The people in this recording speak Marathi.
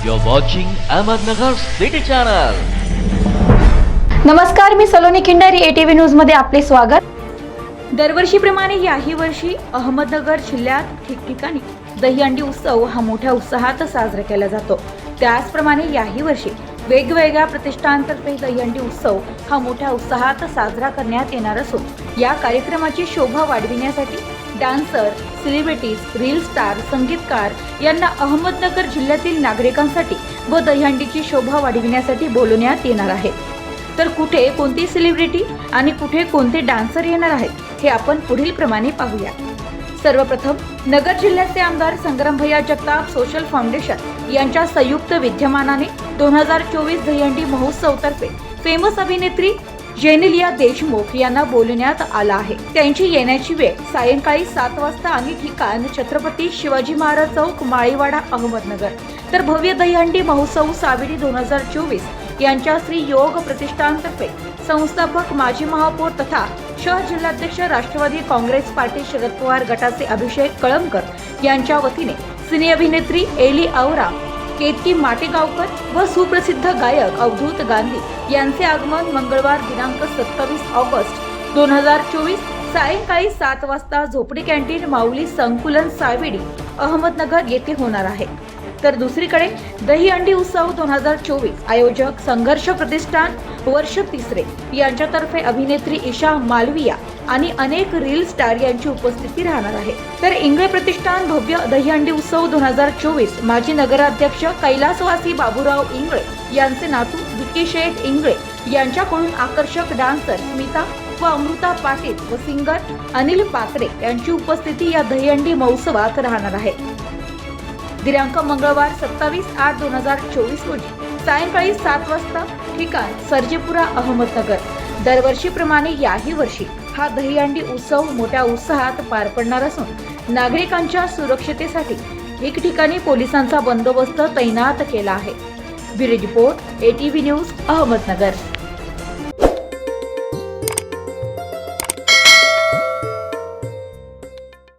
You're watching Ahmednagar City Channel. नमस्कार मी सलोनी खिंडारी एटीव्ही न्यूजमध्ये आपले स्वागत दरवर्षीप्रमाणे याही वर्षी अहमदनगर जिल्ह्यात ठिकठिकाणी दहीहंडी उत्सव हा मोठ्या उत्साहात साजरा केला जातो त्याचप्रमाणे याही वर्षी वेगवेगळ्या प्रतिष्ठानतर्फे दहीहंडी उत्सव हा मोठ्या उत्साहात साजरा करण्यात येणार असून या कार्यक्रमाची शोभा वाढविण्यासाठी डान्सर सेलिब्रिटीज रील स्टार संगीतकार यांना अहमदनगर जिल्ह्यातील नागरिकांसाठी व दहीहंडीची शोभा वाढविण्यासाठी बोलवण्यात येणार आहे. तर कुठे कोणती सेलिब्रिटी आणि कुठे कोणते डान्सर येणार आहेत हे आपण पुढील प्रमाणे पाहूया. सर्वप्रथम नगर जिल्ह्याचे आमदार संग्रामभैया जगताप सोशल फाउंडेशन यांच्या संयुक्त विद्यमानाने दोन हजार चोवीस दहीहंडी महोत्सवतर्फे फेमस अभिनेत्री जेनेलिया देशमुख यांना बोलण्यात आला आहे. त्यांची येण्याची वेळ सायंकाळी सात वाजता आणि ठिकाण. छत्रपती शिवाजी महाराज चौक माळीवाडा अहमदनगर. तर भव्य दहीहंडी महोत्सव सावेरी दोन हजार चोवीस यांच्या श्री योग प्रतिष्ठानतर्फे संस्थापक माजी महापौर तथा शहर जिल्हाध्यक्ष राष्ट्रवादी काँग्रेस पार्टी शरद पवार गटाचे अभिषेक कळमकर यांच्या वतीने सिने अभिनेत्री एली आवरा केतकी माटेगावकर व सुप्रसिद्ध गायक अवधूत गांधी यांचे आगमन मंगळवार दिनांक सत्तावीस ऑगस्ट दोन हजार चोवीस सायंकाळी सात वाजता झोपडी कॅन्टीन माऊली संकुलन सावेडी अहमदनगर येथे होणार आहे. तर दुसरीकडे दहीहंडी उत्सव दोन हजार चोवीस आयोजक संघर्ष प्रतिष्ठान वर्ष तिसरे. यांच्यातर्फे अभिनेत्री ईशा मालविया आणि अनेक रील स्टार यांची उपस्थिती राहणार आहे. तर इंगळे प्रतिष्ठान भव्य दहीहंडी उत्सव दोन हजार चोवीस माजी नगराध्यक्ष कैलासवासी बाबूराव इंगळे यांचे नातू विकी शेठ इंगळे यांच्याकडून आकर्षक डान्सर स्मिता व अमृता पाटील व सिंगर अनिल पात्रे यांची उपस्थिती या दहीहंडी महोत्सवात राहणार आहे. दिनांक मंगळवार सत्तावीस आठ दोन हजार चोवीस रोजी सायंकाळी सात वाजता ठिकाण सर्जेपुरा अहमदनगर. दरवर्षीप्रमाणे याही वर्षी हा दहीहंडी उत्सव मोठ्या उत्साहात पार पडणार असून नागरिकांच्या सुरक्षतेसाठी ठिकठिकाणी पोलिसांचा बंदोबस्त तैनात केला आहे. Bureau report ATV news Ahmednagar.